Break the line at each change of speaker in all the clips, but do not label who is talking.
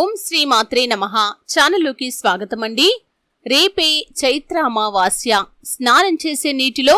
ఓం శ్రీ మాత్రే నమ. ఛానల్లోకి స్వాగతం అండి రేపే చైత్ర అమావాస్య. స్నానం చేసే నీటిలో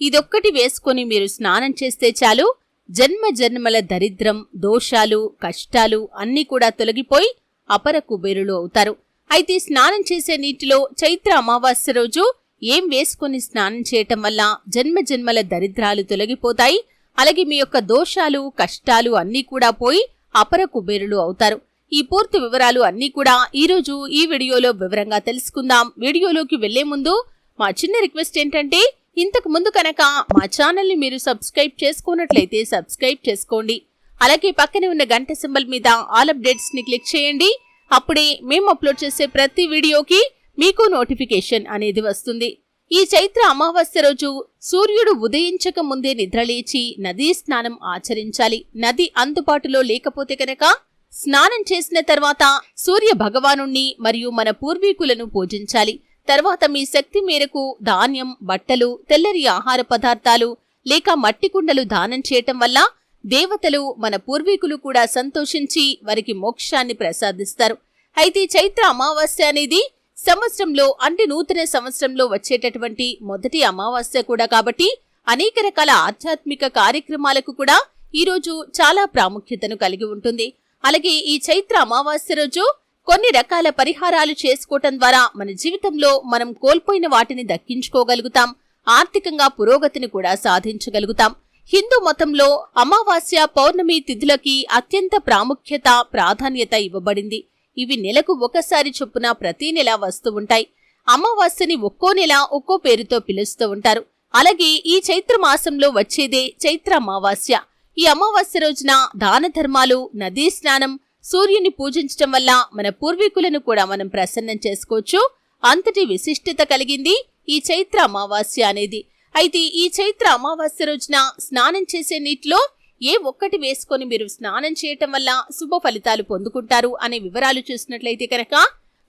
ఇదొక్కటి వేసుకొని మీరు స్నానం చేస్తే చాలు. జన్మ జన్మల దరిద్రం దోషాలు కష్టాలు అన్నీ కూడా తొలగిపోయి అపర కుబేరులు అవుతారు. అయితే స్నానం చేసే నీటిలో చైత్ర అమావాస్య రోజు ఏం వేసుకొని స్నానం చేయటం వల్ల జన్మ జన్మల దరిద్రాలు తొలగిపోతాయి. అలాగే మీ యొక్క దోషాలు కష్టాలు అన్నీ కూడా పోయి అపర కుబేరులు అవుతారు. ఈ పూర్తి వివరాలు అన్నీ కూడా ఈరోజు ఈ వీడియోలో వివరంగా తెలుసుకుందాం. వీడియోలోకి వెళ్ళే ముందు మా చిన్న రిక్వెస్ట్ ఏంటంటే ఇంతకు ముందు కనుక మా ఛానల్ని మీరు సబ్స్క్రైబ్ చేసుకున్నట్లయితే సబ్స్క్రైబ్ చేసుకోండి. అలాగే పక్కనే ఉన్న గంట సింబల్ మీద ఆల్ అప్డేట్స్ని క్లిక్ చేయండి. అప్పుడే మేము అప్లోడ్ చేసే ప్రతి వీడియోకి మీకు నోటిఫికేషన్ అనేది వస్తుంది. ఈ చైత్ర అమావాస్య రోజు సూర్యుడు ఉదయించక ముందే నిద్రలేచి నదీ స్నానం ఆచరించాలి. నది అందుబాటులో లేకపోతే కనుక స్నానం చేసిన తర్వాత సూర్య భగవానుణ్ణి మరియు మన పూర్వీకులను పూజించాలి. తర్వాత మీ శక్తి మేరకు ధాన్యం బట్టలు తెల్లరి ఆహార పదార్థాలు లేక మట్టి కుండలు దానం చేయటం వల్ల దేవతలు మన పూర్వీకులు కూడా సంతోషించి వారికి మోక్షాన్ని ప్రసాదిస్తారు. అయితే చైత్ర అమావాస్య అనేది సంవత్సరంలో అంటే నూతన సంవత్సరంలో వచ్చేటటువంటి మొదటి అమావాస్య కూడా కాబట్టి అనేక రకాల ఆధ్యాత్మిక కార్యక్రమాలకు కూడా ఈరోజు చాలా ప్రాముఖ్యతను కలిగి ఉంటుంది. అలాగే ఈ చైత్ర అమావాస్య రోజు కొన్ని రకాల పరిహారాలు చేసుకోవటం ద్వారా మన జీవితంలో మనం కోల్పోయిన వాటిని దక్కించుకోగలుగుతాం. ఆర్థికంగా పురోగతిని కూడా సాధించగలుగుతాం. హిందూ మతంలో అమావాస్య పౌర్ణమి తిథులకి అత్యంత ప్రాముఖ్యత ప్రాధాన్యత ఇవ్వబడింది. ఇవి నెలకు ఒకసారి చొప్పున ప్రతి నెల వస్తూ ఉంటాయి. అమావాస్యని ఒక్కో నెల ఒక్కో పేరుతో పిలుస్తూ ఉంటారు. అలాగే ఈ చైత్ర మాసంలో వచ్చేదే చైత్ర అమావాస్య. ఈ అమావాస్య రోజున దాన ధర్మాలు నదీ స్నానం సూర్యుని పూజించటం వల్ల మన పూర్వీకులను కూడా మనం ప్రసన్నం చేసుకోవచ్చు. అంతటి విశిష్టత కలిగింది ఈ చైత్ర అమావాస్య అనేది. అయితే ఈ చైత్ర అమావాస్య రోజున స్నానం చేసే నీటిలో ఏ ఒక్కటి వేసుకొని మీరు స్నానం చేయటం వల్ల శుభ ఫలితాలు పొందుకుంటారు అనే వివరాలు చూసినట్లయితే కనుక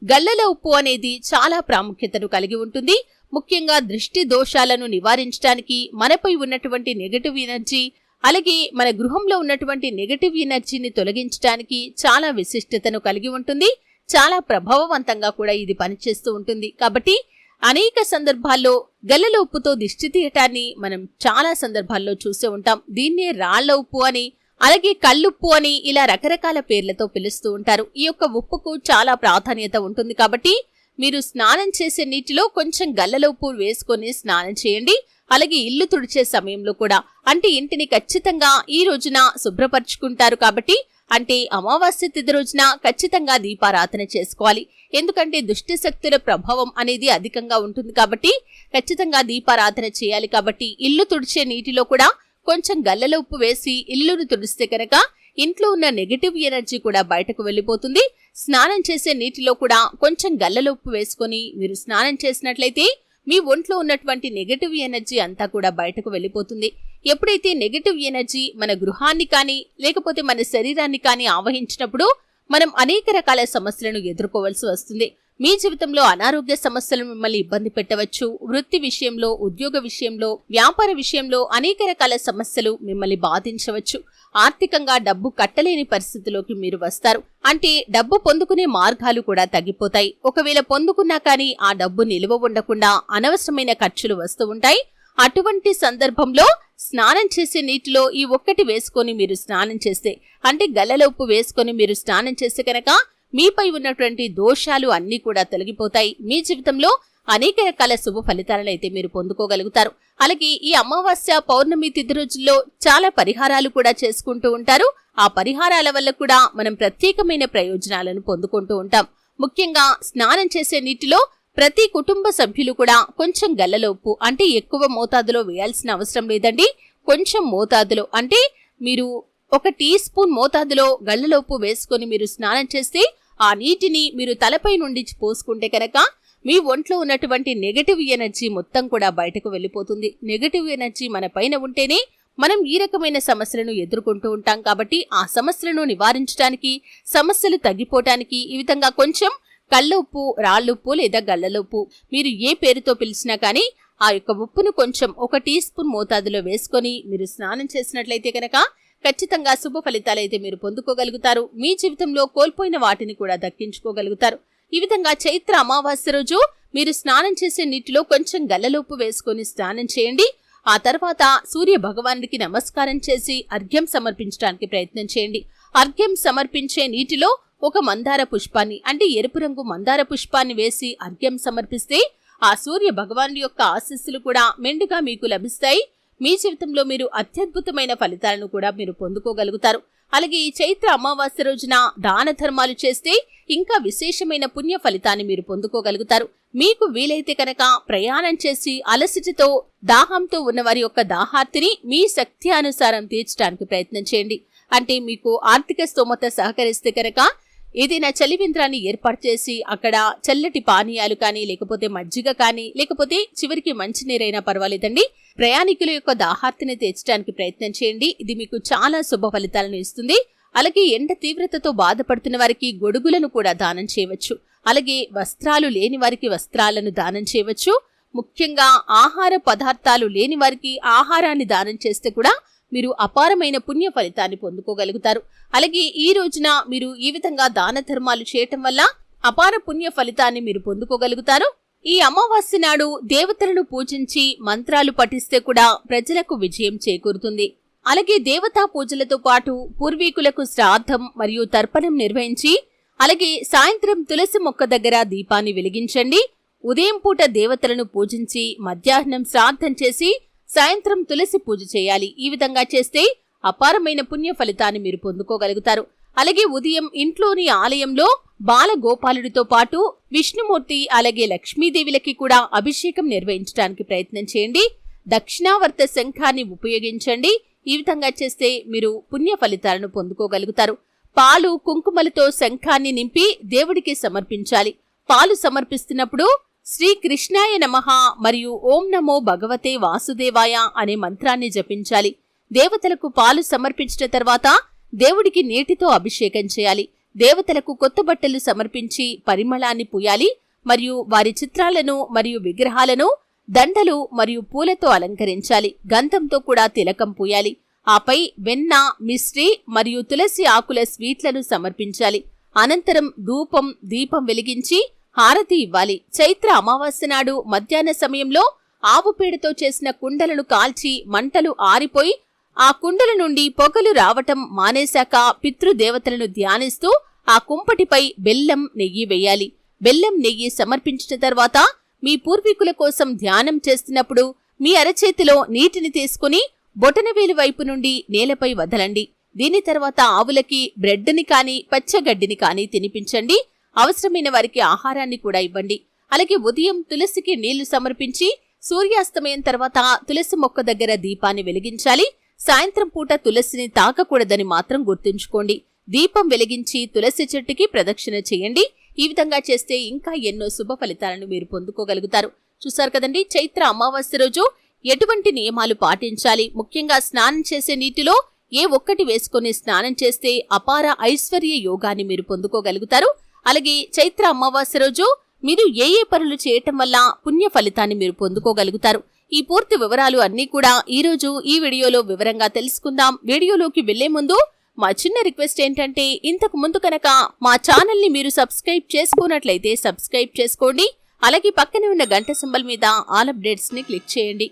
గల్లల ఉప్పు అనేది చాలా ప్రాముఖ్యతను కలిగి ఉంటుంది. ముఖ్యంగా దృష్టి దోషాలను నివారించడానికి మనపై ఉన్నటువంటి నెగటివ్ ఎనర్జీ అలాగే మన గృహంలో ఉన్నటువంటి నెగటివ్ ఎనర్జీని తొలగించడానికి చాలా విశిష్టతను కలిగి ఉంటుంది. చాలా ప్రభావవంతంగా కూడా ఇది పనిచేస్తూ ఉంటుంది. కాబట్టి అనేక సందర్భాల్లో గల్లల ఉప్పుతో దిష్టి తీయటాన్ని మనం చాలా సందర్భాల్లో చూసే ఉంటాం. దీన్నే రాళ్ళ ఉప్పు అని అలాగే కళ్ళుప్పు అని ఇలా రకరకాల పేర్లతో పిలుస్తూ ఉంటారు. ఈ యొక్క ఉప్పుకు చాలా ప్రాధాన్యత ఉంటుంది. కాబట్టి మీరు స్నానం చేసే నీటిలో కొంచెం గల్లల ఉప్పు వేసుకొని స్నానం చేయండి. అలాగే ఇల్లు తుడిచే సమయంలో కూడా అంటే ఇంటిని ఖచ్చితంగా ఈ రోజున శుభ్రపరుచుకుంటారు కాబట్టి అంటే అమావాస్య తిథి రోజున ఖచ్చితంగా దీపారాధన చేసుకోవాలి. ఎందుకంటే దుష్టి శక్తుల ప్రభావం అనేది అధికంగా ఉంటుంది కాబట్టి ఖచ్చితంగా దీపారాధన చేయాలి కాబట్టి ఇల్లు తుడిచే నీటిలో కూడా కొంచెం గల్లల ఉప్పు వేసి ఇల్లును తుడిస్తే కనుక ఇంట్లో ఉన్న నెగటివ్ ఎనర్జీ కూడా బయటకు వెళ్ళిపోతుంది. స్నానం చేసే నీటిలో కూడా కొంచెం గల్లల ఉప్పు వేసుకొని మీరు స్నానం చేసినట్లయితే మీ ఒంట్లో ఉన్నటువంటి నెగటివ్ ఎనర్జీ అంతా కూడా బయటకు వెళ్ళిపోతుంది. ఎప్పుడైతే నెగటివ్ ఎనర్జీ మన గృహాన్ని కానీ లేకపోతే మన శరీరాన్ని కానీ ఆవహించినప్పుడు మనం అనేక రకాల సమస్యలను ఎదుర్కోవాల్సి వస్తుంది. మీ జీవితంలో అనారోగ్య సమస్యలు మిమ్మల్ని ఇబ్బంది పెట్టవచ్చు. వృత్తి విషయంలో ఉద్యోగ విషయంలో వ్యాపార విషయంలో అనేక రకాల సమస్యలు మిమ్మల్ని బాధించవచ్చు. ఆర్థికంగా డబ్బు కట్టలేని పరిస్థితిలోకి మీరు వస్తారు. అంటే డబ్బు పొందుకునే మార్గాలు కూడా తగ్గిపోతాయి. ఒకవేళ పొందుకున్నా కానీ ఆ డబ్బు నిలువ ఉండకుండా అనవసరమైన ఖర్చులు వస్తూ ఉంటాయి. అటువంటి సందర్భంలో స్నానం చేసే నీటిలో ఈ ఒక్కటి వేసుకొని మీరు స్నానం చేస్తే అంటే గల్లల ఉప్పు వేసుకొని మీరు స్నానం చేస్తే కనుక మీపై ఉన్నటువంటి దోషాలు అన్నీ కూడా తొలగిపోతాయి. మీ జీవితంలో అనేక రకాల శుభ ఫలితాలను అయితే మీరు పొందుకోగలుగుతారు. అలాగే ఈ అమావాస్య పౌర్ణమి తిథి రోజుల్లో చాలా పరిహారాలు కూడా చేసుకుంటూ ఉంటారు. ఆ పరిహారాల వల్ల కూడా మనం ప్రత్యేకమైన ప్రయోజనాలను పొందుకుంటూ ఉంటాం. ముఖ్యంగా స్నానం చేసే నీటిలో ప్రతి కుటుంబ సభ్యులు కూడా కొంచెం గల్లలోపు అంటే ఎక్కువ మోతాదులో వేయాల్సిన అవసరం లేదండి. కొంచెం మోతాదులో అంటే మీరు ఒక టీ స్పూన్ మోతాదులో గళ్ళలోపు వేసుకొని మీరు స్నానం చేస్తే ఆ నీటిని మీరు తలపై నుండి పోసుకుంటే కనుక మీ ఒంట్లో ఉన్నటువంటి నెగటివ్ ఎనర్జీ మొత్తం కూడా బయటకు వెళ్ళిపోతుంది. నెగటివ్ ఎనర్జీ మన పైన ఉంటేనే మనం ఈ రకమైన సమస్యలను ఎదుర్కొంటూ ఉంటాం. కాబట్టి ఆ సమస్యలను నివారించడానికి సమస్యలు తగ్గిపోవటానికి ఈ విధంగా కొంచెం కళ్ళ ఉప్పు రాళ్ళుప్పు లేదా గల్లలుప్పు మీరు ఏ పేరుతో పిలిచినా కానీ ఆ యొక్క ఉప్పును కొంచెం ఒక టీ స్పూన్ మోతాదులో వేసుకొని మీరు స్నానం చేసినట్లయితే కనుక ఖచ్చితంగా శుభ ఫలితాలైతే మీరు పొందుకోగలుగుతారు. మీ జీవితంలో కోల్పోయిన వాటిని కూడా దక్కించుకోగలుగుతారు. ఈ విధంగా చైత్ర అమావాస్య రోజు మీరు స్నానం చేసే నీటిలో కొంచెం గల్లలోపు వేసుకొని స్నానం చేయండి. ఆ తర్వాత సూర్య భగవానుడికి నమస్కారం చేసి అర్ఘ్యం సమర్పించడానికి ప్రయత్నం చేయండి. అర్ఘ్యం సమర్పించే నీటిలో ఒక మందార పుష్పాన్ని అంటే ఎరుపు రంగు మందార పుష్పాన్ని వేసి అర్ఘ్యం సమర్పిస్తే ఆ సూర్య భగవానుడి యొక్క ఆశీస్సులు కూడా మెండుగా మీకు లభిస్తాయి. మీ జీవితంలో మీరు అత్యద్భుతమైన ఫలితాలను కూడా మీరు పొందుకోగలుగుతారు. అలాగే ఈ చైత్ర అమావాస్య రోజున దాన ధర్మాలు చేస్తే ఇంకా విశేషమైన పుణ్య ఫలితాన్ని మీరు పొందుకోగలుగుతారు. మీకు వీలైతే కనుక ప్రయాణం చేసి అలసిటితో దాహంతో ఉన్న వారి యొక్క దాహార్తిని మీ శక్తి అనుసారం తీర్చడానికి ప్రయత్నం చేయండి. అంటే మీకు ఆర్థిక స్తోమత సహకరిస్తే కనుక ఏదైనా చలివింద్రాన్ని ఏర్పాటు చేసి అక్కడ చల్లటి పానీయాలు కానీ లేకపోతే మజ్జిగ కానీ లేకపోతే చివరికి మంచినీరైనా పర్వాలేదండి. ప్రయాణికుల యొక్క దాహార్తిని తీర్చడానికి ప్రయత్నం చేయండి. ఇది మీకు చాలా శుభ ఫలితాలను ఇస్తుంది. అలాగే ఎండ తీవ్రతతో బాధపడుతున్న వారికి గొడుగులను కూడా దానం చేయవచ్చు. అలాగే వస్త్రాలు లేని వారికి వస్త్రాలను దానం చేయవచ్చు. ముఖ్యంగా ఆహార పదార్థాలు లేని వారికి ఆహారాన్ని దానం చేస్తే కూడా మీరు అపారమైన పుణ్య ఫలితాన్ని పొందుకోగలుగుతారు. అలాగే ఈ రోజున మీరు ఈ విధంగా దాన ధర్మాలు చేయటం వల్ల అపార పుణ్య ఫలితాన్ని మీరు పొందుకోగలుగుతారు. ఈ అమావాస్య నాడు దేవతలను పూజించి మంత్రాలు పఠిస్తే కూడా ప్రజలకు విజయం చేకూరుతుంది. అలాగే దేవతా పూజలతో పాటు పూర్వీకులకు శ్రాద్ధం మరియు తర్పణం నిర్వహించి అలాగే సాయంత్రం తులసి మొక్క దగ్గర దీపాన్ని వెలిగించండి. ఉదయం పూట దేవతలను పూజించి మధ్యాహ్నం శ్రాద్ధం చేసి సాయంత్రం తులసి పూజ చేయాలి. ఈ విధంగా చేస్తే అపారమైన పుణ్య ఫలితాన్ని మీరు పొందుకోగలుగుతారు. అలాగే ఉదయం ఇంట్లోని ఆలయంలో బాలగోపాలుడితో పాటు విష్ణుమూర్తి అలాగే లక్ష్మీదేవిలకి కూడా అభిషేకం నిర్వహించడానికి ప్రయత్నం చేయండి. దక్షిణావర్త శంఖాన్ని ఉపయోగించండి. ఈ విధంగా చేస్తే మీరు పుణ్య ఫలితాలను పొందుకోగలుగుతారు. పాలు కుంకుమలతో శంఖాన్ని నింపి దేవుడికి సమర్పించాలి. పాలు సమర్పిస్తున్నప్పుడు శ్రీ కృష్ణాయ నమః మరియు ఓం నమో భగవతే వాసుదేవాయ అనే మంత్రాన్ని జపించాలి. దేవతలకు పాలు సమర్పించిన తర్వాత దేవుడికి నీటితో అభిషేకం చేయాలి. దేవతలకు కొత్త బట్టలు సమర్పించి పరిమళాన్ని పూయాలి మరియు వారి చిత్రాలను మరియు విగ్రహాలను దండలు మరియు పూలతో అలంకరించాలి. గంధంతో కూడా తిలకం పూయాలి. ఆపై వెన్న మిశ్రీ మరియు తులసి ఆకుల స్వీట్లను సమర్పించాలి. అనంతరం ధూపం దీపం వెలిగించి హారతి ఇవ్వాలి. చైత్ర అమావాస్య నాడు మధ్యాహ్న సమయంలో ఆవు పేడతో చేసిన కుండలను కాల్చి మంటలు ఆరిపోయి ఆ కుండల నుండి పొగలు రావటం మానేశాక పితృదేవతలను ధ్యానిస్తూ ఆ కుంపటిపై బెల్లం నెయ్యి వేయాలి. బెల్లం నెయ్యి సమర్పించిన తర్వాత మీ పూర్వీకుల కోసం ధ్యానం చేస్తున్నప్పుడు మీ అరచేతిలో నీటిని తీసుకుని బొటనవేలు వైపు నుండి నేలపై వదలండి. దీని తర్వాత ఆవులకి బ్రెడ్ని కానీ పచ్చగడ్డిని కానీ తినిపించండి. అవసరమైన వారికి ఆహారాన్ని కూడా ఇవ్వండి. అలాగే ఉదయం తులసికి నీళ్ళు సమర్పించి సూర్యాస్తమయం తర్వాత తులసి మొక్క దగ్గర దీపాన్ని వెలిగించాలి. సాయంత్రం పూట తులసిని తాకకూడదని మాత్రం గుర్తుంచుకోండి. దీపం వెలిగించి తులసి చెట్టుకి ప్రదక్షిణ చేయండి. ఈ విధంగా చేస్తే ఇంకా ఎన్నో శుభ ఫలితాలను మీరు పొందుకోగలుగుతారు. చూసారు కదండి చైత్ర అమావాస్య రోజు ఎటువంటి నియమాలు పాటించాలి? ముఖ్యంగా స్నానం చేసే నీటిలో ఏ ఒక్కటి వేసుకొని స్నానం చేస్తే అపార ఐశ్వర్య యోగాన్ని మీరు పొందుకోగలుగుతారు. అలాగే చైత్ర అమావాస్య రోజు మీరు ఏ ఏ పనులు చేయటం వల్ల పుణ్య ఫలితాన్ని మీరు పొందుకోగలుగుతారు. ఈ పూర్తి వివరాలు అన్నీ కూడా ఈ రోజు ఈ వీడియోలో వివరంగా తెలుసుకుందాం. వీడియోలోకి వెళ్ళే ముందు మా చిన్న రిక్వెస్ట్ ఏంటంటే ఇంతకు ముందు కనుక మా ఛానల్ని మీరు సబ్స్క్రైబ్ చేసుకున్నట్లయితే సబ్స్క్రైబ్ చేసుకోండి. అలాగే పక్కనే ఉన్న గంట సింబల్ మీద ఆల్ అప్డేట్స్ని క్లిక్ చేయండి.